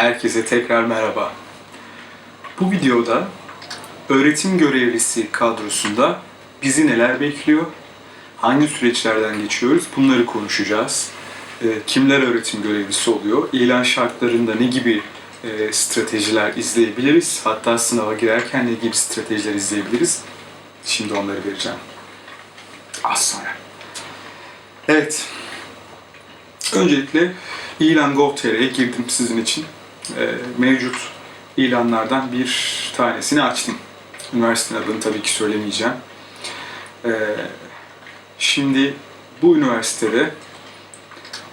Herkese tekrar merhaba. Bu videoda öğretim görevlisi kadrosunda bizi neler bekliyor, hangi süreçlerden geçiyoruz bunları konuşacağız. Ee, Kimler öğretim görevlisi oluyor, ilan şartlarında ne gibi e, stratejiler izleyebiliriz, hatta sınava girerken ne gibi stratejiler izleyebiliriz. Şimdi onları vereceğim. Az sonra. Evet, Öncelikle ilan Gov.tr'ye girdim sizin için. Ee, mevcut ilanlardan bir tanesini açtım. Üniversitenin adını tabii ki söylemeyeceğim. Ee, şimdi bu üniversitede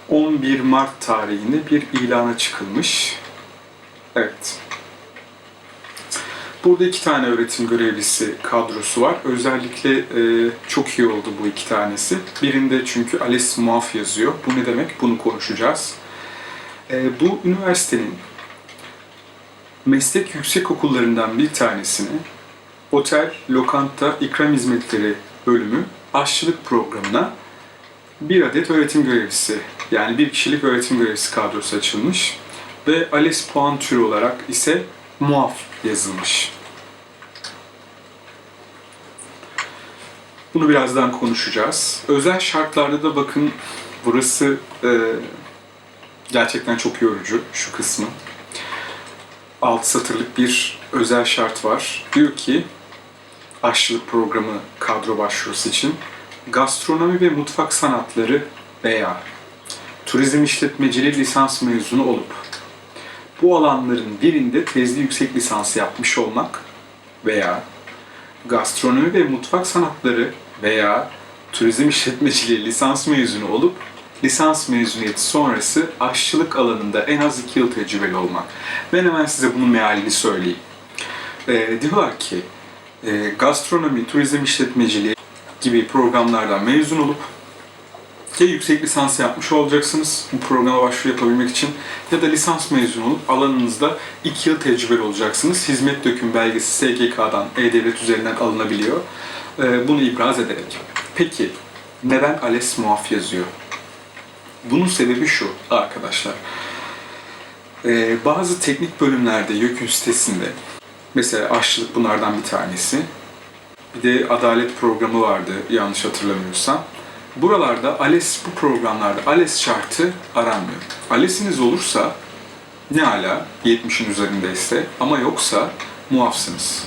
11 Mart tarihinde bir ilana çıkılmış. Evet. Burada iki tane öğretim görevlisi kadrosu var. Özellikle e, çok iyi oldu bu iki tanesi. Birinde çünkü Alice Muaf yazıyor. Bu ne demek? Bunu konuşacağız. E, bu üniversitenin meslek yüksek okullarından bir tanesini otel, lokanta, ikram hizmetleri bölümü aşçılık programına bir adet öğretim görevlisi yani bir kişilik öğretim görevlisi kadrosu açılmış ve Alice puan türü olarak ise muaf yazılmış. Bunu birazdan konuşacağız. Özel şartlarda da bakın burası e, gerçekten çok yorucu şu kısmı. Alt satırlık bir özel şart var. Diyor ki aşçılık programı kadro başvurusu için gastronomi ve mutfak sanatları veya turizm işletmeciliği lisans mezunu olup bu alanların birinde tezli yüksek lisans yapmış olmak veya gastronomi ve mutfak sanatları veya turizm işletmeciliği lisans mezunu olup lisans mezuniyeti sonrası aşçılık alanında en az 2 yıl tecrübeli olmak. Ben hemen size bunun mealini söyleyeyim. Ee, diyorlar ki e, gastronomi, turizm işletmeciliği gibi programlardan mezun olup ya yüksek lisans yapmış olacaksınız bu programa başvuru yapabilmek için ya da lisans mezunu olup alanınızda 2 yıl tecrübeli olacaksınız. Hizmet döküm belgesi SGK'dan, E-Devlet üzerinden alınabiliyor. Ee, bunu ibraz ederek. Peki neden ALES muaf yazıyor? Bunun sebebi şu arkadaşlar. Ee, bazı teknik bölümlerde YÖK'ün sitesinde mesela aşçılık bunlardan bir tanesi. Bir de adalet programı vardı yanlış hatırlamıyorsam. Buralarda ALES bu programlarda ALES şartı aranmıyor. ALES'iniz olursa ne ala 70'in üzerindeyse ama yoksa muafsınız.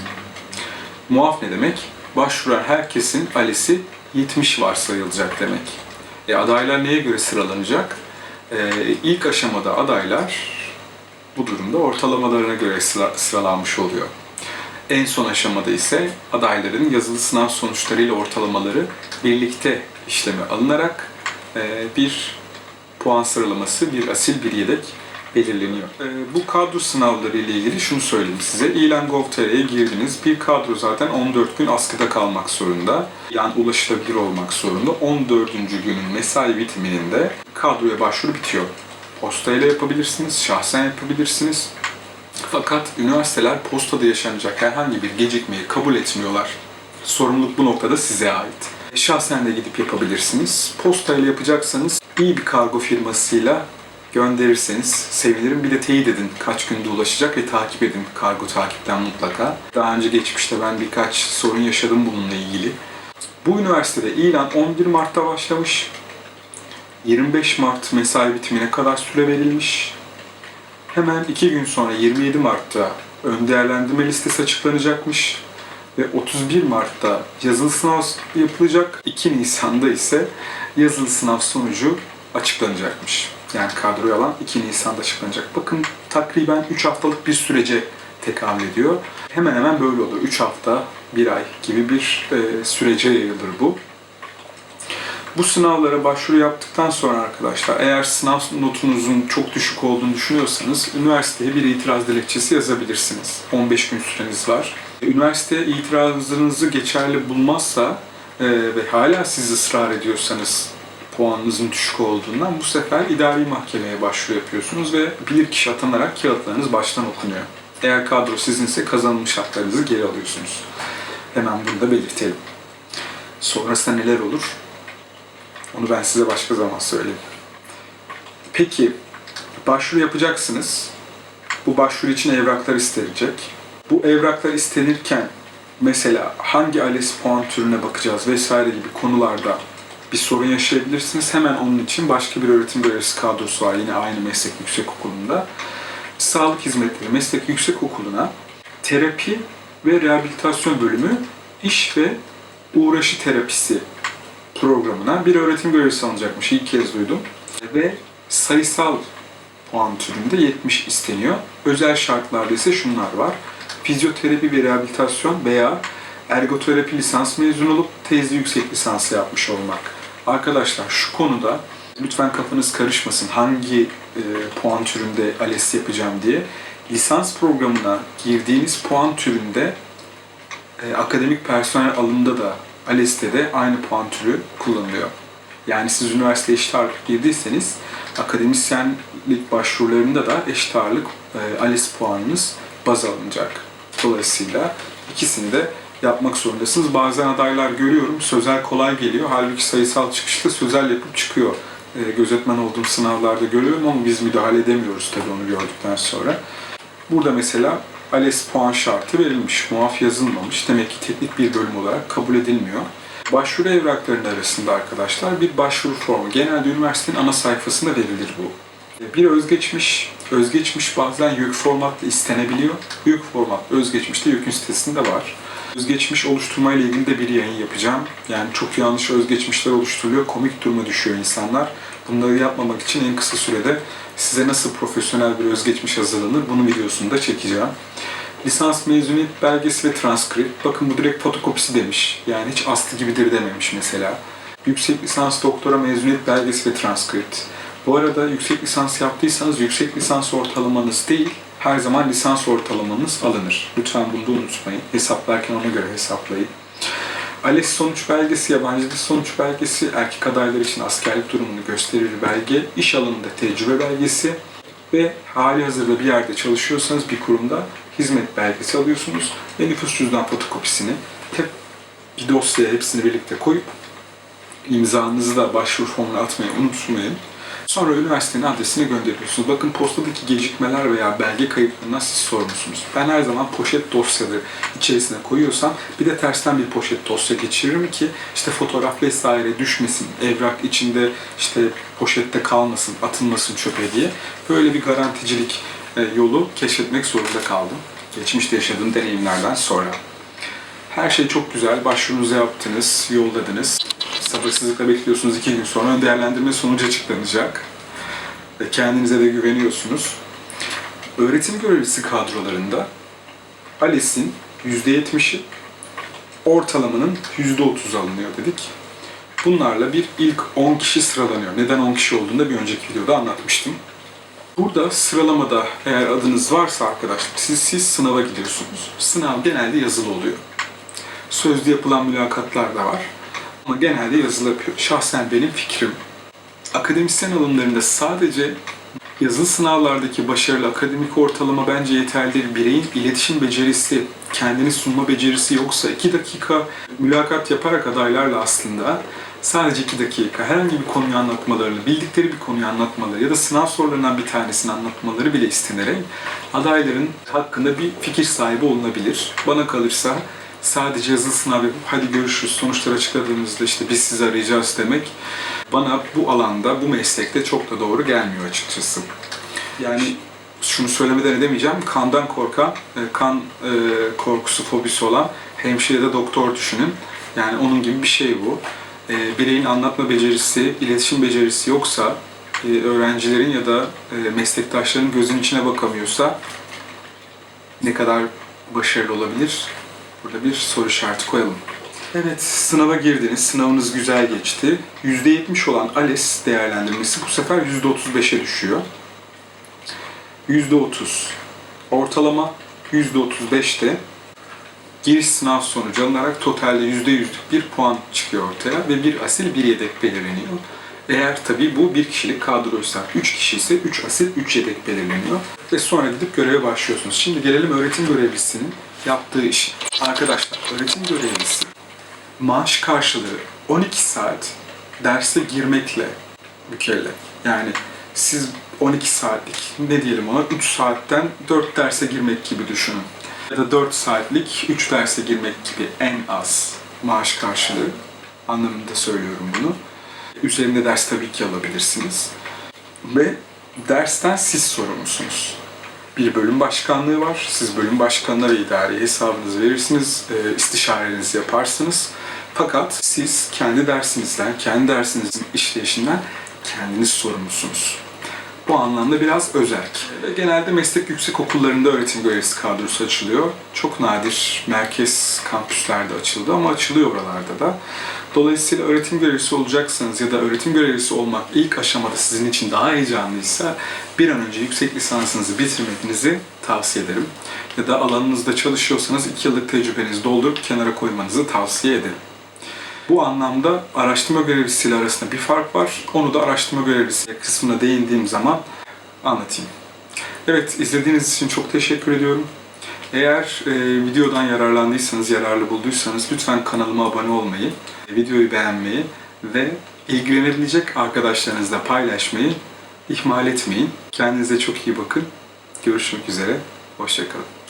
Muaf ne demek? Başvuran herkesin ALES'i 70 varsayılacak demek. E, adaylar neye göre sıralanacak? E, ilk aşamada adaylar bu durumda ortalamalarına göre sıra, sıralanmış oluyor. En son aşamada ise adayların yazılı sınav sonuçlarıyla ortalamaları birlikte işleme alınarak e, bir puan sıralaması, bir asil bir yedek belirleniyor. E, bu kadro sınavları ile ilgili şunu söyleyeyim size. İlan Gov.tr'ye girdiniz. Bir kadro zaten 14 gün askıda kalmak zorunda. Yani ulaşılabilir olmak zorunda. 14. günün mesai bitiminde kadroya başvuru bitiyor. Postayla yapabilirsiniz, şahsen yapabilirsiniz. Fakat üniversiteler postada yaşanacak herhangi bir gecikmeyi kabul etmiyorlar. Sorumluluk bu noktada size ait. Şahsen de gidip yapabilirsiniz. Postayla yapacaksanız iyi bir kargo firmasıyla gönderirseniz sevinirim. Bir de teyit edin kaç günde ulaşacak ve takip edin kargo takipten mutlaka. Daha önce geçmişte ben birkaç sorun yaşadım bununla ilgili. Bu üniversitede ilan 11 Mart'ta başlamış. 25 Mart mesai bitimine kadar süre verilmiş. Hemen iki gün sonra 27 Mart'ta ön değerlendirme listesi açıklanacakmış ve 31 Mart'ta yazılı sınav yapılacak. 2 Nisan'da ise yazılı sınav sonucu açıklanacakmış. Yani kadroya alan 2 Nisan'da açıklanacak. Bakın takriben 3 haftalık bir sürece tekamül ediyor. Hemen hemen böyle olur. 3 hafta, 1 ay gibi bir e, sürece yayılır bu. Bu sınavlara başvuru yaptıktan sonra arkadaşlar eğer sınav notunuzun çok düşük olduğunu düşünüyorsanız üniversiteye bir itiraz dilekçesi yazabilirsiniz. 15 gün süreniz var. Üniversite itirazınızı geçerli bulmazsa e, ve hala siz ısrar ediyorsanız puanınızın düşük olduğundan bu sefer idari mahkemeye başvuru yapıyorsunuz ve bir kişi atanarak kağıtlarınız baştan okunuyor. Eğer kadro sizinse kazanılmış haklarınızı geri alıyorsunuz. Hemen bunu da belirtelim. Sonrasında neler olur? Onu ben size başka zaman söyleyeyim. Peki, başvuru yapacaksınız. Bu başvuru için evraklar istenecek. Bu evraklar istenirken mesela hangi ALES puan türüne bakacağız vesaire gibi konularda bir sorun yaşayabilirsiniz. Hemen onun için başka bir öğretim görevlisi kadrosu var yine aynı meslek yüksekokulunda. Sağlık Hizmetleri Meslek Yüksekokulu'na terapi ve rehabilitasyon bölümü iş ve uğraşı terapisi programına bir öğretim görevlisi alınacakmış. İlk kez duydum. Ve sayısal puan türünde 70 isteniyor. Özel şartlarda ise şunlar var. Fizyoterapi ve rehabilitasyon veya ergoterapi lisans mezun olup tezli yüksek lisansı yapmış olmak. Arkadaşlar şu konuda lütfen kafanız karışmasın hangi e, puan türünde ALES yapacağım diye. Lisans programına girdiğiniz puan türünde e, akademik personel alımında da ALES'te de aynı puan türü kullanılıyor. Yani siz üniversite eşit ağırlık girdiyseniz akademisyenlik başvurularında da eşit ağırlık e, ALES puanınız baz alınacak. Dolayısıyla ikisini de yapmak zorundasınız. Bazen adaylar görüyorum sözel kolay geliyor. Halbuki sayısal çıkışta sözel yapıp çıkıyor. E, gözetmen olduğum sınavlarda görüyorum ama biz müdahale edemiyoruz tabii onu gördükten sonra. Burada mesela ALES puan şartı verilmiş, muaf yazılmamış. Demek ki teknik bir bölüm olarak kabul edilmiyor. Başvuru evraklarının arasında arkadaşlar bir başvuru formu. Genelde üniversitenin ana sayfasında verilir bu. Bir özgeçmiş, özgeçmiş bazen YÖK formatla istenebiliyor. YÖK format özgeçmiş de YÖK'ün sitesinde var. Özgeçmiş oluşturma ile ilgili de bir yayın yapacağım. Yani çok yanlış özgeçmişler oluşturuluyor, komik duruma düşüyor insanlar. Bunları yapmamak için en kısa sürede size nasıl profesyonel bir özgeçmiş hazırlanır bunun videosunu da çekeceğim. Lisans mezuniyet belgesi ve transkript. Bakın bu direkt fotokopisi demiş. Yani hiç aslı gibidir dememiş mesela. Yüksek lisans doktora mezuniyet belgesi ve transkript. Bu arada yüksek lisans yaptıysanız yüksek lisans ortalamanız değil, her zaman lisans ortalamanız alınır. Lütfen bunu unutmayın. Hesaplarken ona göre hesaplayın. ALES sonuç belgesi, yabancı dil sonuç belgesi, erkek adaylar için askerlik durumunu gösterir belge, iş alanında tecrübe belgesi ve hali hazırda bir yerde çalışıyorsanız bir kurumda hizmet belgesi alıyorsunuz ve nüfus cüzdan fotokopisini tek bir dosyaya hepsini birlikte koyup imzanızı da başvuru formuna atmayı unutmayın. Sonra üniversitenin adresine gönderiyorsunuz. Bakın postadaki gecikmeler veya belge kayıplarından siz sorumlusunuz. Ben her zaman poşet dosyaları içerisine koyuyorsam bir de tersten bir poşet dosya geçiririm ki işte fotoğraf vesaire düşmesin, evrak içinde işte poşette kalmasın, atılmasın çöpe diye. Böyle bir garanticilik e, yolu keşfetmek zorunda kaldım. Geçmişte yaşadığım deneyimlerden sonra. Her şey çok güzel. Başvurunuzu yaptınız, yolladınız. Sabırsızlıkla bekliyorsunuz. iki gün sonra değerlendirme sonucu açıklanacak. Kendinize de güveniyorsunuz. Öğretim görevlisi kadrolarında ALES'in %70'i ortalamanın %30 alınıyor dedik. Bunlarla bir ilk 10 kişi sıralanıyor. Neden 10 kişi olduğunu da bir önceki videoda anlatmıştım. Burada sıralamada eğer adınız varsa arkadaşlar siz, siz sınava gidiyorsunuz. Sınav genelde yazılı oluyor. Sözlü yapılan mülakatlar da var. Ama genelde yazılı yapıyor. Şahsen benim fikrim akademisyen alımlarında sadece yazılı sınavlardaki başarılı akademik ortalama bence yeterli değil. Bireyin iletişim becerisi, kendini sunma becerisi yoksa 2 dakika mülakat yaparak adaylarla aslında sadece 2 dakika herhangi bir konuyu anlatmalarını, bildikleri bir konuyu anlatmaları ya da sınav sorularından bir tanesini anlatmaları bile istenerek adayların hakkında bir fikir sahibi olunabilir. Bana kalırsa sadece yazılı sınav yapıp hadi görüşürüz sonuçları açıkladığımızda işte biz sizi arayacağız demek bana bu alanda, bu meslekte çok da doğru gelmiyor açıkçası. Yani şunu söylemeden edemeyeceğim. Kandan korkan, e, kan e, korkusu, fobisi olan hemşire da doktor düşünün. Yani onun gibi bir şey bu. E, Bireyin anlatma becerisi, iletişim becerisi yoksa, öğrencilerin ya da meslektaşların gözünün içine bakamıyorsa ne kadar başarılı olabilir? Burada bir soru işareti koyalım. Evet, sınava girdiniz. Sınavınız güzel geçti. %70 olan ALES değerlendirmesi bu sefer %35'e düşüyor. %30 ortalama, %35 de giriş sınav sonucu alınarak totalde %100'lük bir puan çıkıyor ortaya ve bir asil bir yedek belirleniyor. Eğer tabii bu bir kişilik kadroysa, 3 kişi ise 3 asil 3 yedek belirleniyor ve sonra gidip göreve başlıyorsunuz. Şimdi gelelim öğretim görevlisinin yaptığı iş. Arkadaşlar öğretim görevlisi maaş karşılığı 12 saat derse girmekle mükellef. Yani siz 12 saatlik, ne diyelim ona, 3 saatten 4 derse girmek gibi düşünün. Ya da 4 saatlik 3 derse girmek gibi en az maaş karşılığı anlamında söylüyorum bunu. Üzerinde ders tabii ki alabilirsiniz. Ve dersten siz sorumlusunuz. Bir bölüm başkanlığı var. Siz bölüm başkanına ve idari hesabınızı verirsiniz, e, istişarenizi yaparsınız. Fakat siz kendi dersinizden, kendi dersinizin işleyişinden kendiniz sorumlusunuz. Bu anlamda biraz özerk. Ve genelde meslek yüksek okullarında öğretim görevlisi kadrosu açılıyor. Çok nadir merkez kampüslerde açıldı ama açılıyor oralarda da. Dolayısıyla öğretim görevlisi olacaksanız ya da öğretim görevlisi olmak ilk aşamada sizin için daha heyecanlıysa bir an önce yüksek lisansınızı bitirmenizi tavsiye ederim. Ya da alanınızda çalışıyorsanız iki yıllık tecrübenizi doldurup kenara koymanızı tavsiye ederim. Bu anlamda araştırma görevlisiyle arasında bir fark var. Onu da araştırma görevlisi kısmına değindiğim zaman anlatayım. Evet, izlediğiniz için çok teşekkür ediyorum. Eğer e, videodan yararlandıysanız, yararlı bulduysanız lütfen kanalıma abone olmayı, videoyu beğenmeyi ve ilgilenebilecek arkadaşlarınızla paylaşmayı ihmal etmeyin. Kendinize çok iyi bakın. Görüşmek üzere. Hoşçakalın.